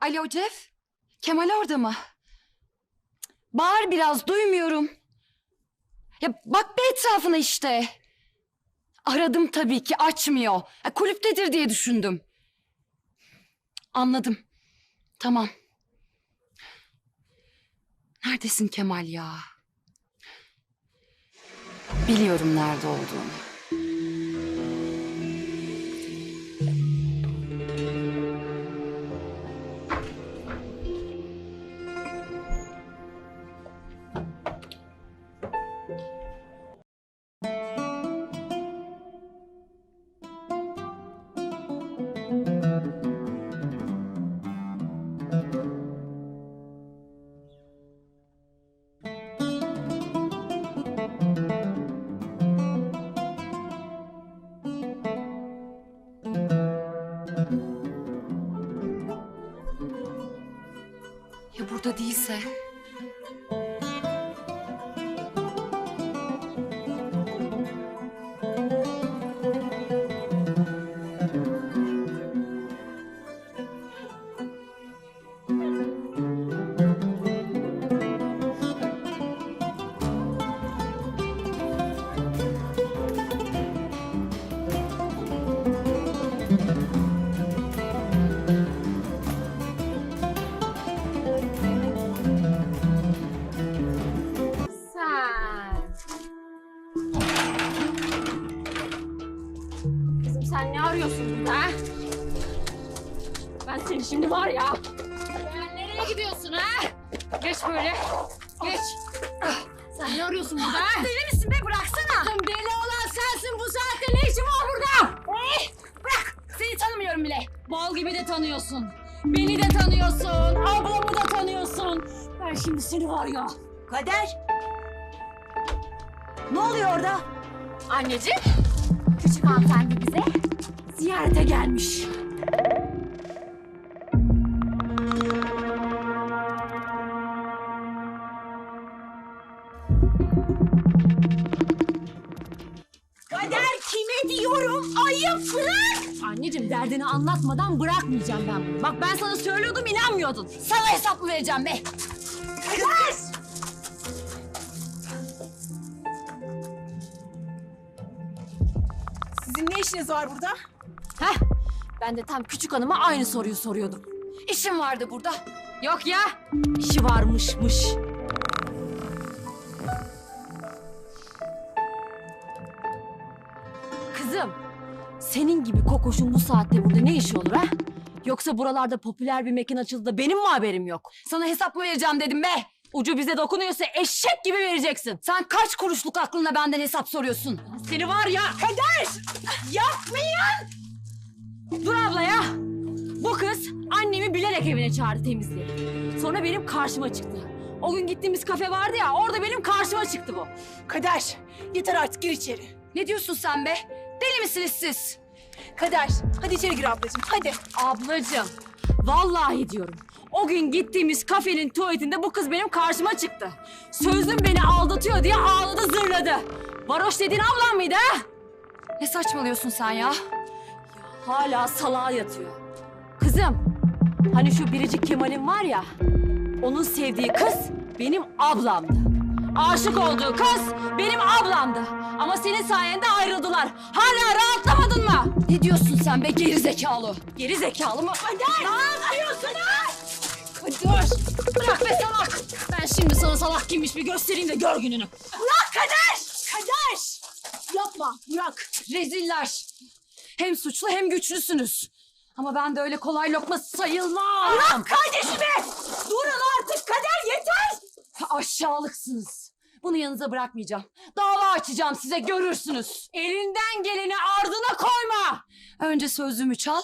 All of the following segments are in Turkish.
Alo Jeff? Kemal orada mı? Bağır biraz duymuyorum. Ya bak bir etrafına işte. Aradım tabii ki açmıyor. Ya kulüptedir diye düşündüm. Anladım. Tamam. Neredesin Kemal ya? Biliyorum nerede olduğunu. Ya burada değilse? Ha? Ben seni şimdi var ya. Ben nereye gidiyorsun ha? Geç böyle. Geç. Sen ne arıyorsun burada ha? Deli misin be bıraksana. Kızım deli olan sensin bu saatte ne işin var burada? Eh, bırak seni tanımıyorum bile. Bal gibi de tanıyorsun. Beni de tanıyorsun. Ablamı da tanıyorsun. Ben şimdi seni var ya. Kader! Ne oluyor orada? Anneciğim, küçük hanımefendi bize ziyarete gelmiş. Kader kime diyorum? Ayıp bırak! Anneciğim derdini anlatmadan bırakmayacağım ben bunu. Bak ben sana söylüyordum inanmıyordun. Sana hesap mı vereceğim be? Kader! Sizin ne işiniz var burada? Ben de tam küçük hanıma aynı soruyu soruyordum. İşim vardı burada. Yok ya, işi varmışmış. Kızım, senin gibi kokoşun bu saatte burada ne işi olur ha? Yoksa buralarda popüler bir mekan açıldı da benim mi haberim yok? Sana hesap mı vereceğim dedim be. Ucu bize dokunuyorsa eşek gibi vereceksin. Sen kaç kuruşluk aklına benden hesap soruyorsun? Seni var ya... Kader! Yapmayın! Dur abla ya! Bu kız annemi bilerek evine çağırdı temizliğe. Sonra benim karşıma çıktı. O gün gittiğimiz kafe vardı ya orada benim karşıma çıktı bu. Kader! Yeter artık gir içeri. Ne diyorsun sen be? Deli misiniz siz? Kader hadi içeri gir ablacığım hadi. Ablacığım vallahi diyorum. O gün gittiğimiz kafenin tuvaletinde bu kız benim karşıma çıktı. Sözlüm beni aldatıyor diye ağladı zırladı. Varoş dediğin ablam mıydı ha? Ne saçmalıyorsun sen ya? Hala salağa yatıyor. Kızım, hani şu biricik Kemal'in var ya, onun sevdiği kız benim ablamdı. Aşık olduğu kız benim ablamdı. Ama senin sayende ayrıldılar. Hala rahatlamadın mı? Ne diyorsun sen be geri zekalı? Geri zekalı mı? Ne yapıyorsun ha? Kadir! Bırak be salak! Ben şimdi sana salak kimmiş bir göstereyim de gör gününü. Bırak Kader! Kader! Yapma bırak. Reziller. Hem suçlu hem güçlüsünüz. Ama ben de öyle kolay lokma sayılmam. Bırak kardeşimi! Durun artık kader yeter! Aşağılıksınız. Bunu yanınıza bırakmayacağım. Dava açacağım size görürsünüz. Elinden geleni ardına koyma! Önce sözümü çal.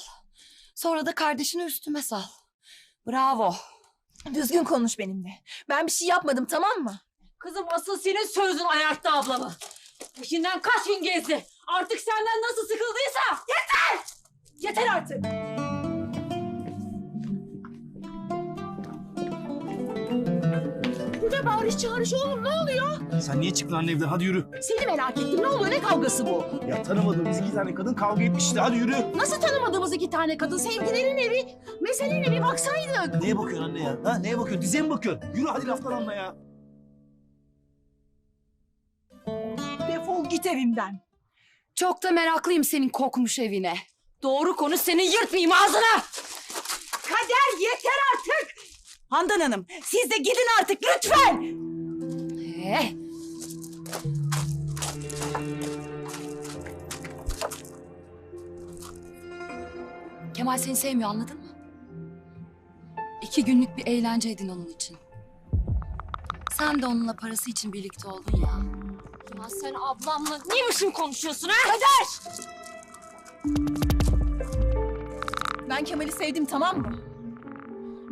Sonra da kardeşini üstüme sal. Bravo. Düzgün konuş benimle. Ben bir şey yapmadım tamam mı? Kızım asıl senin sözün ayarttı ablamı. Peşinden kaç gün gezdi. Artık senden nasıl sıkıldıysa. Yeter artık. Burada bağırış çağırış oğlum ne oluyor? Sen niye çıktın anne evden? Hadi yürü. Seni merak ettim ne oluyor ne kavgası bu? Ya tanımadığımız iki tane kadın kavga etmiş işte. Hadi yürü. Nasıl tanımadığımız iki tane kadın sevgililerin evi? Meseleyle bir baksaydık. Neye bakıyorsun anne ya? Ha neye bakıyorsun? Diziye mi bakıyorsun? Yürü hadi laflar anla ya. Defol git evimden. Çok da meraklıyım senin kokmuş evine. Doğru konuş seni yırtmayayım ağzına. Kader yeter artık. Handan Hanım siz de gidin artık lütfen. Eh. Kemal seni sevmiyor anladın mı? İki günlük bir eğlence edin onun için. Sen de onunla parası için birlikte oldun ya. Ya sen ablamla ne biçim konuşuyorsun ha? Ben Kemal'i sevdim tamam mı?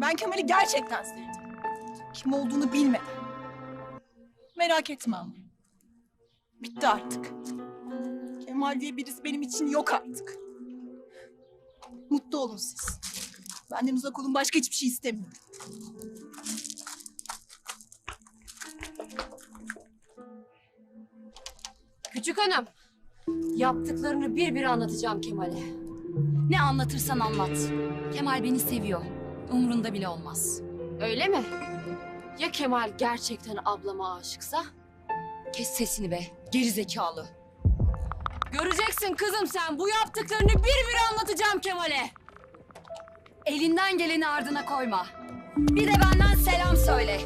Ben Kemal'i gerçekten sevdim. Kim olduğunu bilmeden. Merak etme ama. Bitti artık. Kemal diye birisi benim için yok artık. Mutlu olun siz. Benden uzak olun başka hiçbir şey istemiyorum. Küçük hanım. Yaptıklarını bir bir anlatacağım Kemal'e. Ne anlatırsan anlat. Kemal beni seviyor. Umrunda bile olmaz. Öyle mi? Ya Kemal gerçekten ablama aşıksa? Kes sesini be, geri zekalı. Göreceksin kızım sen bu yaptıklarını bir bir anlatacağım Kemal'e. Elinden geleni ardına koyma. Bir de benden selam söyle.